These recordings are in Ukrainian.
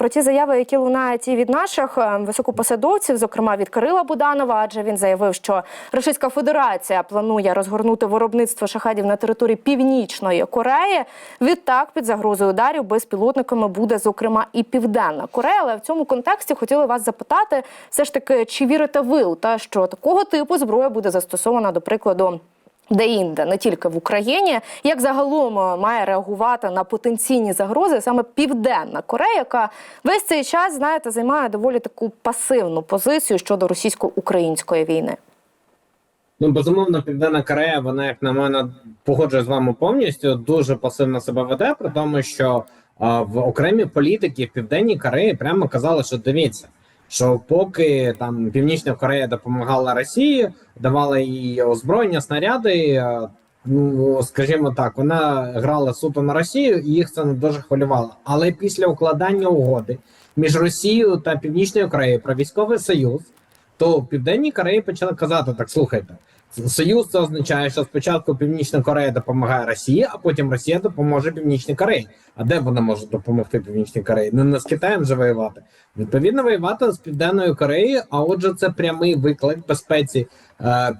про ті заяви, які лунають і від наших е, високопосадовців, зокрема від Кирила Буданова, адже він заявив, що Російська Федерація планує розгорнути виробництво шахедів на території Північної Кореї. Відтак під загрозою ударів безпілотниками буде зокрема і Південна Корея. Але в цьому контексті хотіли вас запитати, все ж таки, чи вірите ви у те, що такого типу зброя буде застосована, до прикладу. Де-інде, не тільки в Україні, як загалом е, має реагувати на потенційні загрози саме Південна Корея, яка весь цей час, знаєте, займає доволі таку пасивну позицію щодо російсько-української війни. Ну, безумовно, Південна Корея, вона, як на мене, погоджує з вами повністю, дуже пасивно себе веде, при тому, що а, в окремі політики в Південній Кореї прямо казали, що дивіться, що поки там Північна Корея допомагала Росії, давала їй озброєння, снаряди. Ну, скажімо так, вона грала суто на Росію, і їх це не дуже хвилювало. Але після укладання угоди між Росією та Північною Кореєю про військовий союз, то в Південній Кореї почали казати: так, слухайте, союз це означає, що спочатку Північна Корея допомагає Росії, а потім Росія допоможе Північній Кореї. А де вона може допомогти Північній Кореї? Не, не з Китаєм же воювати. Відповідно, воювати з Південною Кореєю, а отже, це прямий виклик безпеці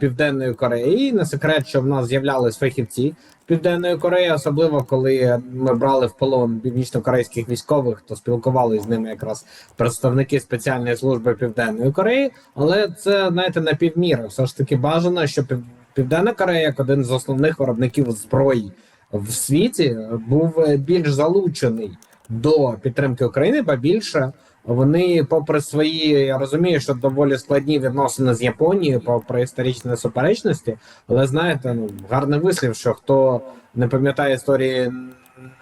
Південної Кореї. Не секрет, що в нас з'являлись фахівці Південної Кореї, особливо коли ми брали в полон північно-корейських військових, то спілкувалися з ними якраз представники спеціальної служби Південної Кореї. Але це знаєте на півміри. Все ж таки бажано, що Пів- Південна Корея, як один з основних виробників зброї в світі, був е, більш залучений до підтримки України, ба більше. Вони, попри свої, я розумію, що доволі складні відносини з Японією, попри історичні суперечності, але знаєте, ну гарний вислів, що хто не пам'ятає історії,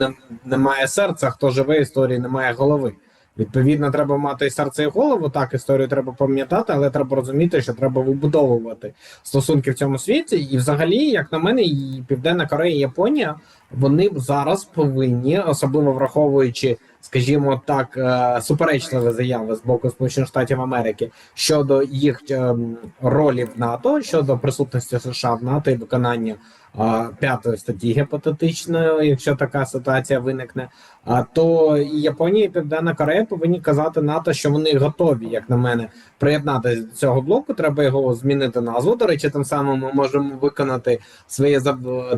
не, не має серця, хто живе історії, не має голови. Відповідно, треба мати і серце і голову. Так, історію треба пам'ятати, але треба розуміти, що треба вибудовувати стосунки в цьому світі. І, взагалі, як на мене, і Південна Корея, і Японія вони зараз повинні, особливо враховуючи, скажімо так, е, суперечливі заяви з боку Сполучених Штатів Америки щодо їх е, ролі в НАТО, щодо присутності США в НАТО і виконання п'ятої статті гіпотетичної, якщо така ситуація виникне. А то і Японія і Південна Корея повинні казати НАТО, що вони готові, як на мене, приєднатися до цього блоку. Треба його змінити назву. До речі, тим самим ми можемо виконати своє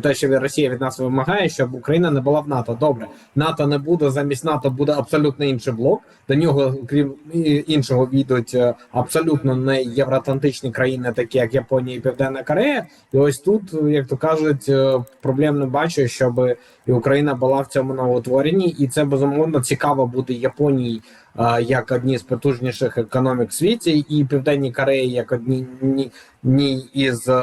те, що Росія від нас вимагає, щоб Україна не була в НАТО. Добре, НАТО не буде замість НАТО буде абсолютно інший блок. До нього, крім іншого, війдуть е, абсолютно не євроатлантичні країни, такі як Японія і Південна Корея. І ось тут, як то кажуть, е, проблем не бачу, щоб і Україна була в цьому новоутворенні, і це безумовно цікаво буде Японії е, як одній з потужніших економік в світі, і Південній Кореї як одні ні, ні із е,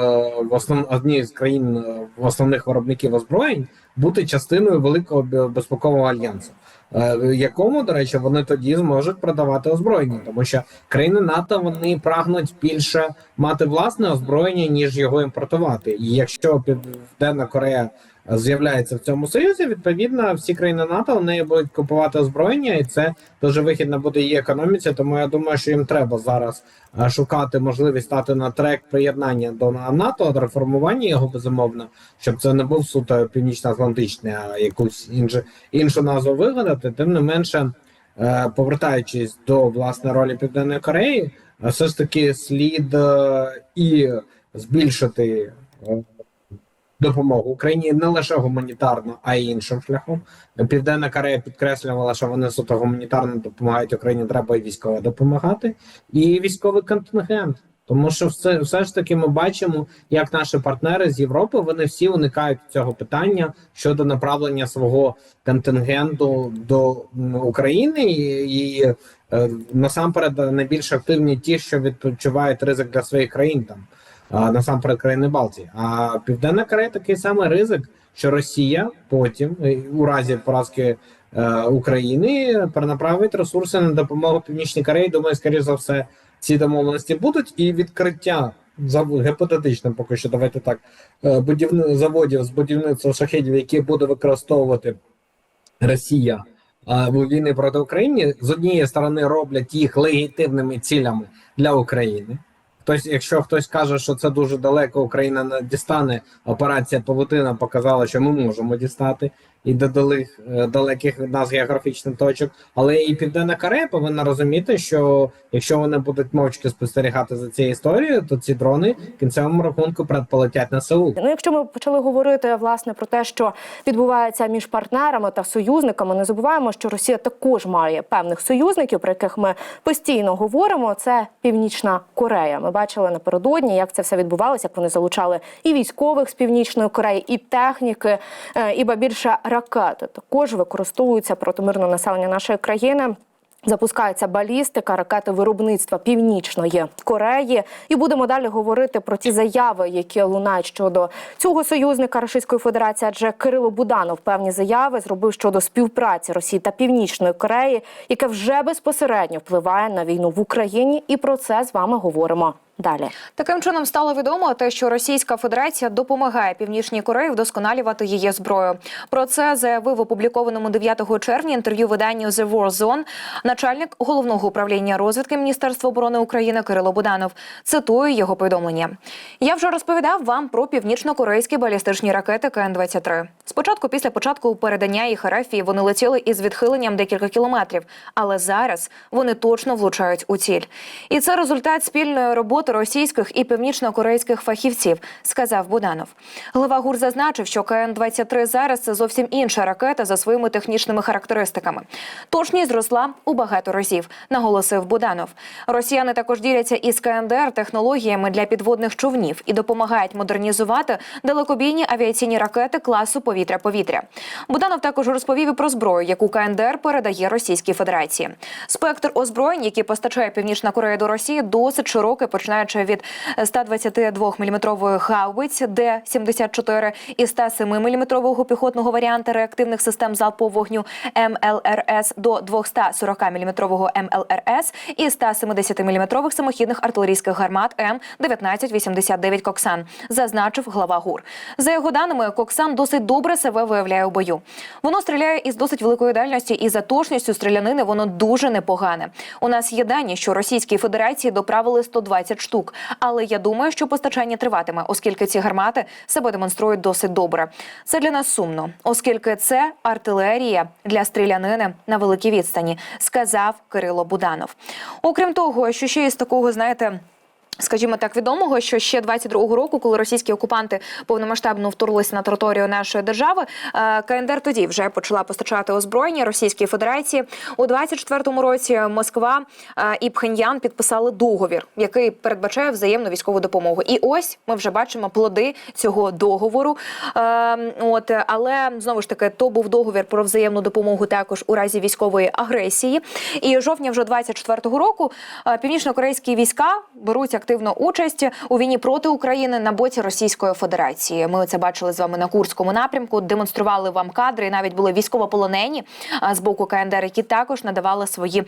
основ одні з країн основних виробників озброєнь бути частиною великого бе- безпекового альянсу. Е, Якому, до речі, вони тоді зможуть продавати озброєння, тому що країни НАТО вони прагнуть більше мати власне озброєння, ніж його імпортувати. І якщо Південна Корея з'являється в цьому союзі, відповідно всі країни НАТО в неї будуть купувати озброєння, і це дуже вигідно буде її економіці. Тому я думаю, що їм треба зараз е, шукати можливість стати на трек приєднання до НАТО, реформування його безумовно, щоб це не був суто північно-атлантичний, а якусь іншу іншу назву вигадати. Тим не менше, е, повертаючись до власне ролі Південної Кореї, е, все ж таки слід і збільшити. Допомогу Україні не лише гуманітарно, а й іншим шляхом. Південна Корея підкреслювала, що вони суто гуманітарно допомагають Україні. Треба і військово допомагати, і військовий контингент. Тому що все, все ж таки ми бачимо, як наші партнери з Європи вони всі уникають цього питання щодо направлення свого контингенту до України, і, і е, насамперед найбільш активні ті, що відчувають ризик для своїх країн там а, насамперед країни Балтії. А Південна Корея такий самий ризик, що Росія потім, е, у разі поразки е, України, перенаправить ресурси на допомогу Північній Кореї. Думаю, скоріш за все, ці домовленості будуть і відкриття за гіпотетично, поки що давайте так е, будівни заводів з будівництва шахедів, які буде використовувати Росія. а, У війни проти України з однієї сторони роблять їх легітимними цілями для України. Хтось, якщо хтось каже, що це дуже далеко, Україна не дістане. Операція Павутина показала, що ми можемо дістати. І до далеких, е, далеких від нас географічних точок. Але і Південна Корея повинна розуміти, що якщо вони будуть мовчки спостерігати за цією історією, то ці дрони в кінцевому рахунку полетять на Сеул. Ну, якщо ми почали говорити власне про те, що відбувається між партнерами та союзниками, не забуваємо, що Росія також має певних союзників, про яких ми постійно говоримо. Це Північна Корея. Ми бачили напередодні, як це все відбувалося. Як вони залучали і військових з північної Кореї, і техніки, е, і ба більше ракети також використовуються проти мирного населення нашої країни. Запускається балістика, ракети виробництва Північної Кореї, і будемо далі говорити про ті заяви, які лунають щодо цього союзника Російської Федерації. Адже Кирило Буданов певні заяви зробив щодо співпраці Росії та Північної Кореї, яке вже безпосередньо впливає на війну в Україні. І про це з вами говоримо далі. Таким чином стало відомо те, що Російська Федерація допомагає Північній Кореї вдосконалювати її зброю. Про це заявив опублікованому 9 червня інтерв'ю виданню The War Zone начальник головного управління розвідки Міністерства оборони України Кирило Буданов. Цитую його повідомлення. Я вже розповідав вам про північно-корейські балістичні ракети КН-23. Спочатку, після початку передання їх РФ, вони летіли із відхиленням декілька кілометрів, але зараз вони точно влучають у ціль. І це результат спільної роботи російських і північно-корейських фахівців, сказав Буданов. Глава ГУР зазначив, що КН-23 зараз це зовсім інша ракета за своїми технічними характеристиками. Точність зросла у багато разів, наголосив Буданов. Росіяни також діляться із КНДР технологіями для підводних човнів і допомагають модернізувати далекобійні авіаційні ракети класу повітря-повітря. Буданов також розповів і про зброю, яку КНДР передає Російській Федерації. Спектр озброєнь, які постачає Північна Корея до Росії, досить широкий, починаючи від 122 мм гаубиць Д-74 і 107 мм піхотного варіанта реактивних систем залпового вогню МЛРС до 240 мм МЛРС і 170 мм самохідних артилерійських гармат М-1989 «Коксан», зазначив глава ГУР. За його даними, «Коксан» досить добре себе виявляє у бою. Воно стріляє із досить великої дальності, і за точністю стрілянини воно дуже непогане. У нас є дані, що Російській Федерації доправили 120 штук, але я думаю, що постачання триватиме, оскільки ці гармати себе демонструють досить добре. Це для нас сумно, оскільки це артилерія для стрілянини на великій відстані, сказав Кирило Буданов. Окрім того, що ще із такого, знаєте. Скажімо так, відомого, що ще 22-го року, коли російські окупанти повномасштабно вторглися на територію нашої держави, е, КНДР тоді вже почала постачати озброєння Російській Федерації. У 24-му році Москва е, і Пхеньян підписали договір, який передбачає взаємну військову допомогу. І ось ми вже бачимо плоди цього договору. Е, От але знову ж таки, то був договір про взаємну допомогу також у разі військової агресії. І жовтня вже 24-го року північно-корейські війська беруть активну участь у війні проти України на боці Російської Федерації. Ми це бачили з вами на Курському напрямку. Демонстрували вам кадри. і Навіть були військовополонені з боку КНДР, які також надавали свої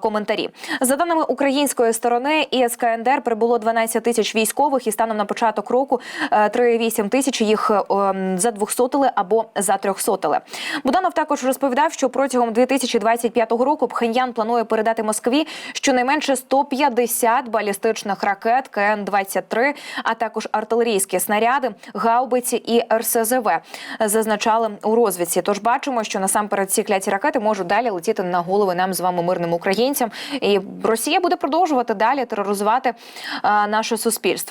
коментарі. За даними української сторони, із КНДР прибуло 12 тисяч військових, і станом на початок року е, 3,8 тисяч їх е, задвохсотили або затрьохсотили. Буданов також розповідав, що протягом 2025 року Пхеньян планує передати Москві щонайменше 150 балістичних ракет КН-23, а також артилерійські снаряди, гаубиці і РСЗВ. Зазначали у розвідці. Тож бачимо, що насамперед ці кляті ракети можуть далі летіти на голови нам з вами мирним українцям. І Росія буде продовжувати далі тероризувати наше суспільство.